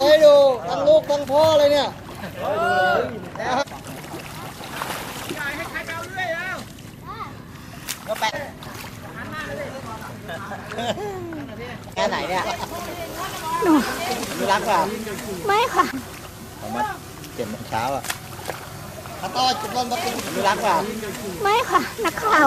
ไอ้ดูทั้งลูกทั้งพ่อเลยเนี่ยก็ไปแค่ไหนเนี่ยหนูรักเรล่าไม่ค่ะออกมาเจ็บโมงเช้าอะข้าต้อจุดร่มประตูรักเรล่าไม่ค่ะ นักข่าว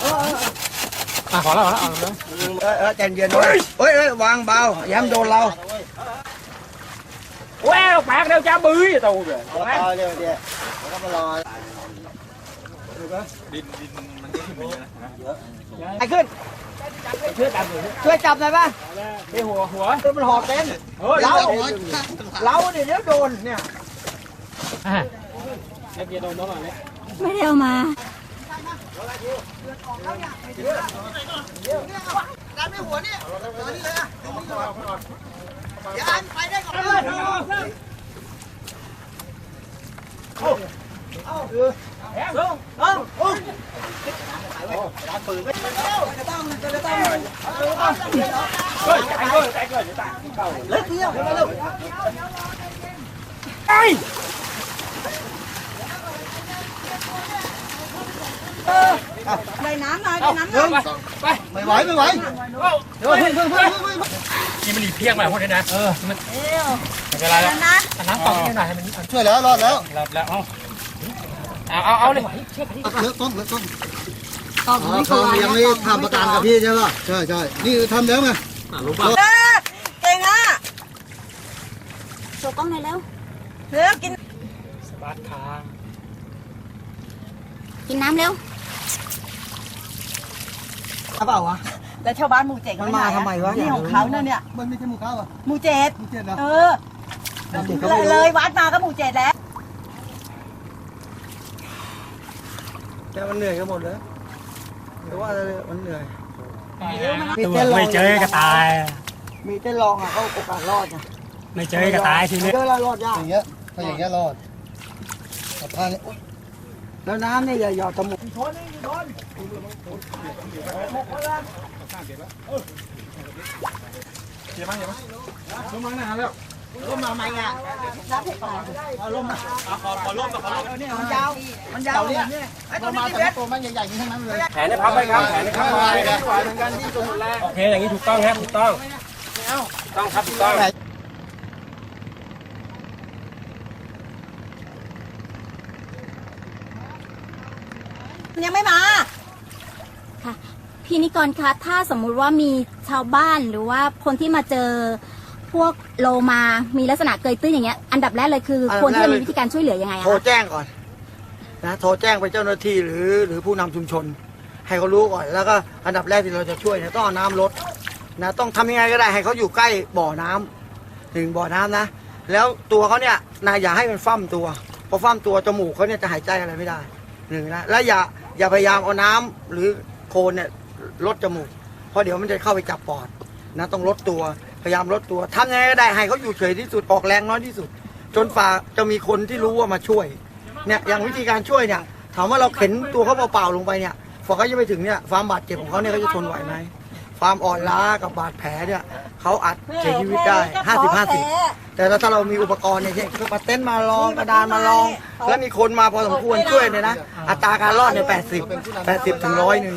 ขอแล้วขอแล้วเอาเลยเออเออใจเย็นด้วยเฮ้ยเฮ้ยวางเบาย้ำโดนเราแว้าวแปลกเดี๋ยวจะบื้อตัวเดี๋ยวรอเดี๋ยวเดี๋ยวแล้วก็มารอ ไอ้ขึ้น ช่วยจับหน่อยช่วยจับหน่อยป่ะไอ้หัวหัวมันหอกเต็นเฮ้ยเราเราเดี๋ยวโดนเนี่ยไอ้เกียร์โดนน้องหน่อยเนี่ยไม่ได้เอามา ดันไม่หัวเนี่ยตอนนี้เลยอะอย่าอันไปได้ก่อนเลยรักปืนไม่ต้องจะต้องจะต้องเฮ้ยใจเกินใจเกินจะตายเข้าเล็กเที่ยวมาเร็วไอ้ในน้ำหน่อยในน้ำหน่เดิอยนไปไปไม่ไหวไม่ไหวเดี๋ยวเพิ่งเพิ่งเพิ่งเพิ่งนี่มันหลีเพียงมาพวกนี้นะเออมันไม่เป็นไรแล้วนะน้ำตกนิดหน่อยให้มันช่วยแล้วรอดแล้วรับแล้วเอาเอาเอาเอาเลยเลิกต้นเลิกต้นตอบอ๋อไม่เขากลัวยังไม่ทำประกันกับพี่ใช่ป่ะใช่ใช่นี่ทำแล้วไงเก่งอะโชว์กล้องหน่อยเร็วเร็วกินสบาดคางกินน้ำเร็ว เปล่าวะ แล้วชาวบ้านหมู่เจ็ดมันมาทำไมวะนี่ของเขาเนี่ยเนี่ยมันไม่ใช่หมูข้าวอะหมู่เจ็ดหมูเจ็ดนะเออเลยเลยวัดมาก็หมู่เจ็ดแล้วแต่มันเหนื่อยกันหมดเลยหรือว่ามันเหนื่อยตัวไม่เจอกระต่าย มีเต้นรองอะเขาโอกาสรอดนะไม่เจอกระต่ายทีนี้เจอแล้วรอดยากอย่างเงี้ยถ้าอย่างเงี้ยรอดแต่ถ้าเนี่ยอุ๊ย แล้วน้ำเนี่ยอย่าหยอดจมูกลงมาหนาแล้วร่มมาไหมอะเอาร่มมาขอขอร่มขอร่มเนี่ยมันยาวมันยาวเนี่ยเรามาแต่ตัวมันใหญ่ๆทั้งนั้นเลยแขนให้พับไปครับแขนให้พับไปเหมือนกันที่ตัวแรกโอเคอย่างนี้ถูกต้องครับถูกต้องถูกต้องครับถูกต้อง ยังไม่มา ค่ะ พี่นิกรคะถ้าสมมุติว่ามีชาวบ้านหรือว่าคนที่มาเจอพวกโลมา มีลักษณะเกยตื้นอย่างเงี้ย อันดับแรกเลยคือควรที่จะมีวิธีการช่วยเหลือยังไงอะโทรคะแจ้งก่อนนะโทรแจ้งไปเจ้าหน้าที่หรือหรือผู้นำชุมชน ให้เขารู้ก่อนแล้วก็อันดับแรกที่เราจะช่วยเนี่ยต้องเอาน้ำลดนะต้องทำยังไงก็ได้ให้เขาอยู่ใกล้บ่อน้ำถึงบ่อน้ำนะ แล้วตัวเขาเนี่ยนะอย่าให้มันฟั่มตัวพอฟั่มตัวจมูกเขาเนี่ยจะหายใจอะไรไม่ได้หนึ่งนะแล้วอย่า อย่าพยายามเอาน้ำหรือโคลนเนี่ยลดจมูก เพราะเดี๋ยวมันจะเข้าไปจับปอดนะต้องลดตัวพยายามลดตัวทำยังไงก็ได้ให้เขาอยู่เฉยที่สุดออกแรงน้อยที่สุด จนฝ่าจะมีคนที่รู้ว่ามาช่วยเนี่ยอย่างวิธีการช่วยเนี่ยถามว่าเราเข็นตัวเขาเปล่าๆลงไปเนี่ยพอเขาจะไปถึงเนี่ยความบาดเจ็บของเขาเนี่ยเขาจะทนไหวไหม ความอ่อนล้ากับบาดแผลเนี่ยเขาอาจเสียชีวิตได้ห้าสิบห้าสิบแต่ถ้าเรามีอุปกรณ์เนี่ยเช่นกระเต้นท์มาลองกระดานมาลอง แล้วมีคนมาพอสมควรช่วยเนี่ยนะ อัตราการรอดเนี่ยแปดสิบแปดสิบถึงร้อยหนึ่ง